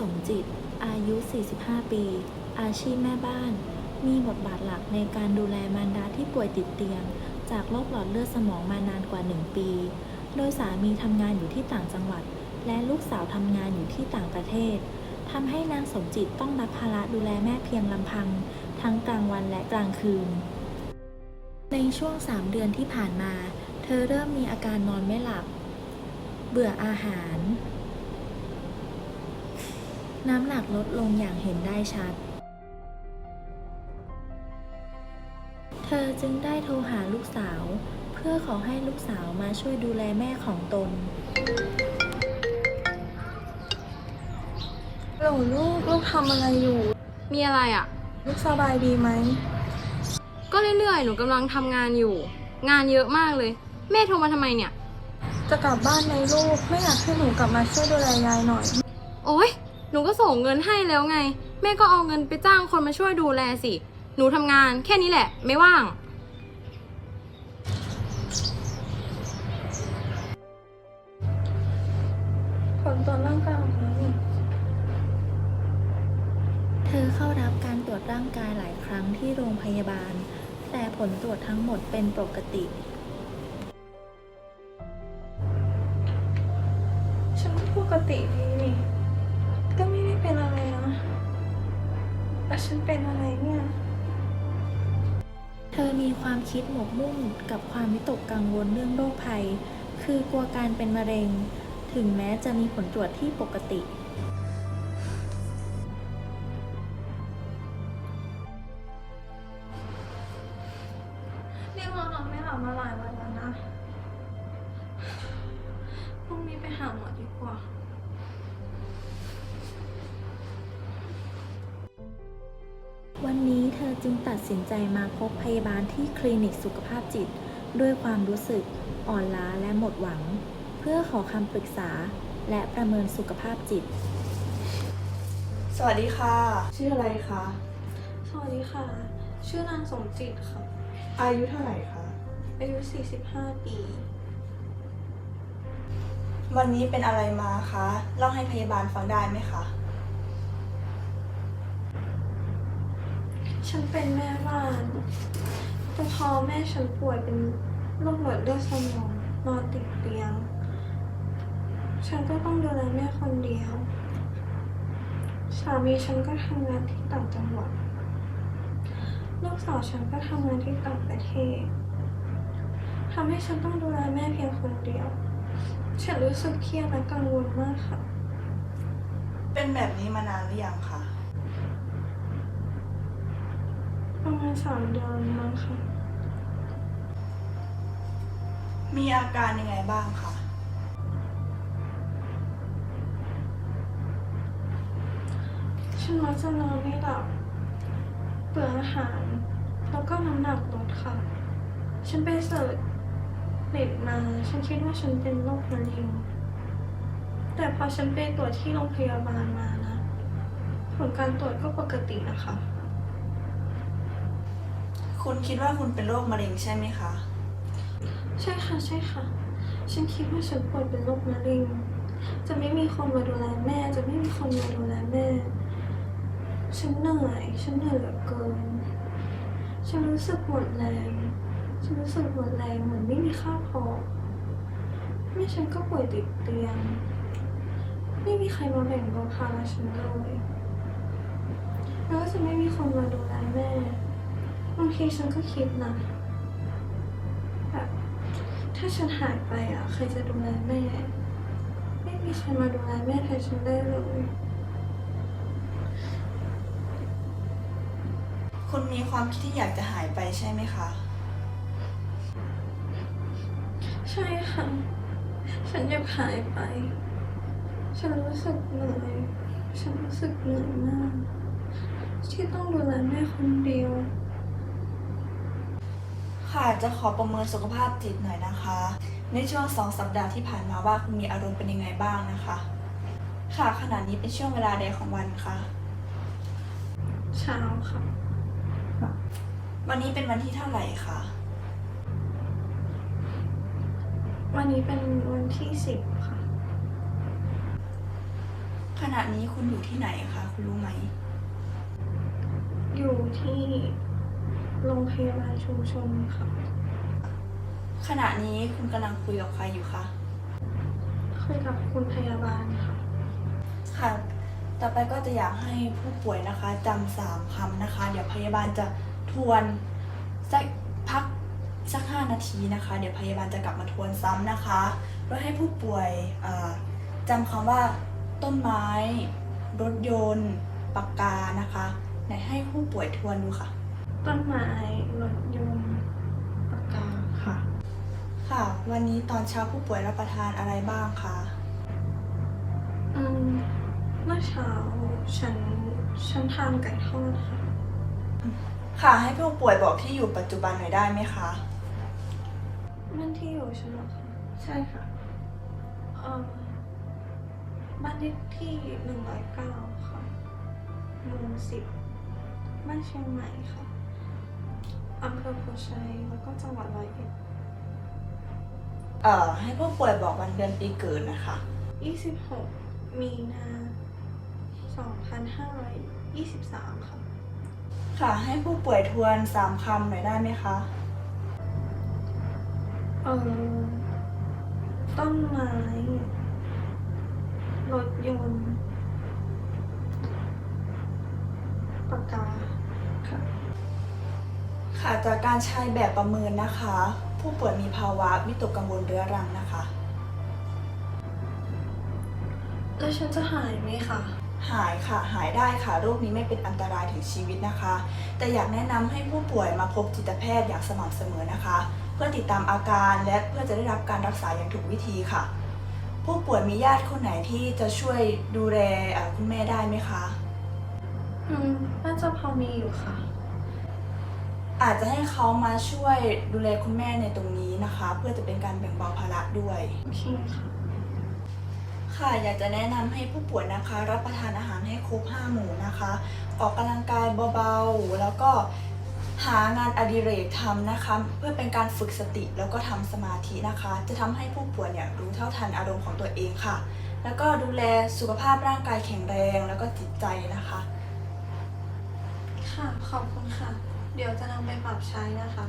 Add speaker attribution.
Speaker 1: สมจิต อายุ 45 ปี อาชีพแม่บ้าน มีบทบาทหลักในการดูแลมารดาที่ป่วยติดเตียง จากโรคหลอดเลือดสมองมานานกว่า 1 ปี โดยสามีทำงานอยู่ที่ต่างจังหวัด และลูกสาวทำงานอยู่ที่ต่างประเทศทำให้นางสมจิตต้องรับภาระดูแลแม่เพียงลำพัง ทั้งกลางวันและกลางคืน ในช่วง 3 เดือนที่ผ่านมา เธอเริ่มมีอาการนอนไม่หลับ เบื่ออาหาร น้ำหนักลดลงอย่างเห็นได้ชัด เธอจึงได้โทรหาลูกสาว เพื่อขอให้ลูกสาวมาช่วยดูแลแม่ของตน
Speaker 2: หนูลูกลูกทำอะไรอยู่
Speaker 3: มีอะไรอะ่ะ
Speaker 2: ลูกสบายดีไหม
Speaker 3: ก็เรื่อยๆ หนูกำลังทำงานอยู่ งานเยอะมากเลย แม่โทรมาทำไมเนี่ย
Speaker 2: จะกลับบ้านไหมลูก ไม่อยากให้หนูกลับมาช่วยดูแลยายหน่อย
Speaker 3: โอ๊ย หนูก็ส่งเงินให้แล้วไง แม่ก็เอาเงินไปจ้างคนมาช่วยดูแลสิ หนูทำงานแค่นี้แหละ ไม่ว่าง
Speaker 2: ผลตรวจร่างกายออกแล้วนี่
Speaker 1: เธอเข้ารับการตรวจร่างกายหลายครั้งที่โรงพยาบาล แต่ผลตรวจทั้งหมดเป็นปกติ
Speaker 2: ฉันก็ปกติดีนี่ ฉันเป็นอะไรเนี่ย
Speaker 1: เธอมีความคิดหมกมุ่นกับความวิตกกังวลเรื่องโรคภัย คือกลัวการเป็นมะเร็ง ถึงแม้จะมีผลตรวจที่ปกติ
Speaker 2: นี่เรานอนไม่หลับมาหลายวันแล้วนะ พรุ่งนี้ไปหาหมอดีกว่า
Speaker 1: วันนี้เธอจึงตัดสินใจมาพบพยาบาลที่คลินิกสุขภาพจิต ด้วยความรู้สึกอ่อนล้าและหมดหวัง เพื่อขอคำปรึกษาและประเมินสุขภาพจิต
Speaker 4: สวัสดีค่ะ ชื่ออะไรคะ
Speaker 2: สวัสดีค่ะ ชื่อนางสมจิตค่ะ
Speaker 4: อายุเท่าไหร่คะ
Speaker 2: อายุ 45 ปี
Speaker 4: วันนี้เป็นอะไรมาคะ เล่าให้พยาบาลฟังได้ไหมคะ
Speaker 2: ฉันเป็นแม่บ้านแต่พอแม่ฉันป่วยเป็นโรคหลอดเลือดสมองนอนติดเตียง ฉันก็ต้องดูแลแม่คนเดียว สามีฉันก็ทำงานที่ต่างจังหวัด ลูกสาวฉันก็ทำงานที่ต่างประเทศทำให้ฉันต้องดูแลแม่เพียงคนเดียว ฉันรู้สึกเครียดและกังวลมากค่ะ
Speaker 4: เป็นแบบนี้มานานหรือยังคะ
Speaker 2: ประมาณสามเดือนมั้งค่ะ
Speaker 4: มีอาการยังไงบ้างคะ
Speaker 2: ฉันมักจะนอนไม่หลับ เบื่ออาหาร แล้วก็น้ำหนักลดค่ะ ฉันไปเสิร์ชเน็ตมา ฉันคิดว่าฉันเป็นโรคมะเร็ง แต่พอฉันไปตรวจที่โรงพยาบาลมานะ ผลการตรวจก็ปกตินะคะ
Speaker 4: คุณคิดว่าคุณเป็นโรคมะเร็งใช่ไหมคะ
Speaker 2: ใช่ค่ะ ใช่ค่ะ ฉันคิดว่าฉันป่วยเป็นโรคมะเร็ง จะไม่มีคนมาดูแลแม่ จะไม่มีคนมาดูแลแม่ ฉันเหนื่อย ฉันเหนื่อยเหลือเกิน ฉันรู้สึกหมดแรง ฉันรู้สึกหมดแรงเหมือนไม่มีข้าวพอแม่ฉันก็ป่วยติดเตียง ไม่มีใครมาแบ่งเบาภาระฉันเลย แล้วก็จะไม่มีคนมาดูแลแม่ บางทีฉันก็คิดนะแบบถ้าฉันหายไปอะใครจะดูแลแม่ ไม่มีใครมาดูแลแม่แทนฉันได้เลย
Speaker 4: คุณมีความคิดที่อยากจะหายไปใช่ไหมคะ
Speaker 2: ใช่ค่ะ ฉันอยากหายไป ฉันรู้สึกเหนื่อยฉันรู้สึกเหนื่อยมาก ที่ต้องดูแลแม่คนเดียว
Speaker 4: ค่ะจะขอประเมินสุขภาพจิตหน่อยนะคะ ในช่วงสองสัปดาห์ที่ผ่านมาว่าคุณมีอารมณ์เป็นยังไงบ้างนะคะ ค่ะขณะนี้เป็นช่วงเวลาใดของวันคะ
Speaker 2: เช้าค่ะ
Speaker 4: วันนี้เป็นวันที่เท่าไหร่คะ
Speaker 2: วันนี้เป็นวันที่สิบค่ะ
Speaker 4: ขณะนี้คุณอยู่ที่ไหนคะคุณรู้ไหม
Speaker 2: อยู่ที่ โรงพยาบาลชุมชนค่ะ
Speaker 4: ขณะนี้คุณกำลังคุยกับใครอยู่คะ
Speaker 2: คุยกับคุณพยาบาลค่ะ
Speaker 4: ค่ะ ต่อไปก็จะอยากให้ผู้ป่วยนะคะจำสามคำนะคะ เดี๋ยวพยาบาลจะทวนสักพักสักห้านาทีนะคะ เดี๋ยวพยาบาลจะกลับมาทวนซ้ำนะคะเพื่อให้ผู้ป่วยเอ่อจำคำว่าต้นไม้ รถยนต์ ปากกานะคะ ไหนให้ผู้ป่วยทวนดูค่ะ
Speaker 2: ต้นไม้รถยนต์ปากกา
Speaker 4: ค่ะ ค่ะ วันนี้ตอนเช้าผู้ป่วยรับประทานอะไรบ้างคะ
Speaker 2: อืมเมื่อเช้าฉันฉันทานไก่ทอดค่ะ
Speaker 4: ค่ะ ให้ผู้ป่วยบอกที่อยู่ปัจจุบันหน่อยได้ไหมคะ
Speaker 2: บ้านที่อยู่ฉันเหรอคะ
Speaker 4: ใช่ค่ะ
Speaker 2: เอ่อบ้านเลขที่หนึ่งร้อยเก้าค่ะหมู่สิบบ้านเชียงใหม่ค่ะ อำเภอโพชัยแล้วก็จังหวัดร้อยเอ็ด
Speaker 4: เอ่อให้ผู้ป่วยบอกวันเดือนปีเกิดนะคะ
Speaker 2: ยี่สิบหกมีนาสองพันห้าร้อยยี่สิบสามค่ะ
Speaker 4: ค่ะให้ผู้ป่วยทวนสามคำหน่อยได้ไหมคะ
Speaker 2: เอ่อ ต้นไม้ รถยนต์ปากกา
Speaker 4: ค่ะ ค่ะจากการใช้แบบประเมินนะคะ ผู้ป่วยมีภาวะวิตกกังวลเรื้อรังนะคะ
Speaker 2: แล้วฉันจะหายไหมคะ
Speaker 4: หายค่ะหายได้ค่ะโรคนี้ไม่เป็นอันตรายถึงชีวิตนะคะ แต่อยากแนะนำให้ผู้ป่วยมาพบจิตแพทย์อย่างสม่ำเสมอนะคะ เพื่อติดตามอาการและเพื่อจะได้รับการรักษาอย่างถูกวิธีค่ะ ผู้ป่วยมีญาติคนไหนที่จะช่วยดูแลเอ่อคุณแม่ได้ไหมคะ
Speaker 2: อืม น่าจะพอมีอยู่ค่ะ
Speaker 4: อาจจะให้เขามาช่วยดูแลคุณแม่ในตรงนี้นะคะ เพื่อจะเป็นการแบ่งเบาภาระด้วย
Speaker 2: โอเคค่ะ
Speaker 4: ค่ะอยากจะแนะนำให้ผู้ป่วยนะคะ รับประทานอาหารให้ครบ5หมู่นะคะ ออกกำลังกายเบาๆ แล้วก็หางานอดิเรกทำนะคะ เพื่อเป็นการฝึกสติแล้วก็ทำสมาธินะคะ จะทำให้ผู้ป่วยเนี่ยรู้เท่าทันอารมณ์ของตัวเองค่ะ แล้วก็ดูแลสุขภาพร่างกายแข็งแรงแล้วก็จิตใจนะคะ
Speaker 2: ค่ะ ขอบคุณค่ะ เดี๋ยวจะนำไปปรับใช้นะคะ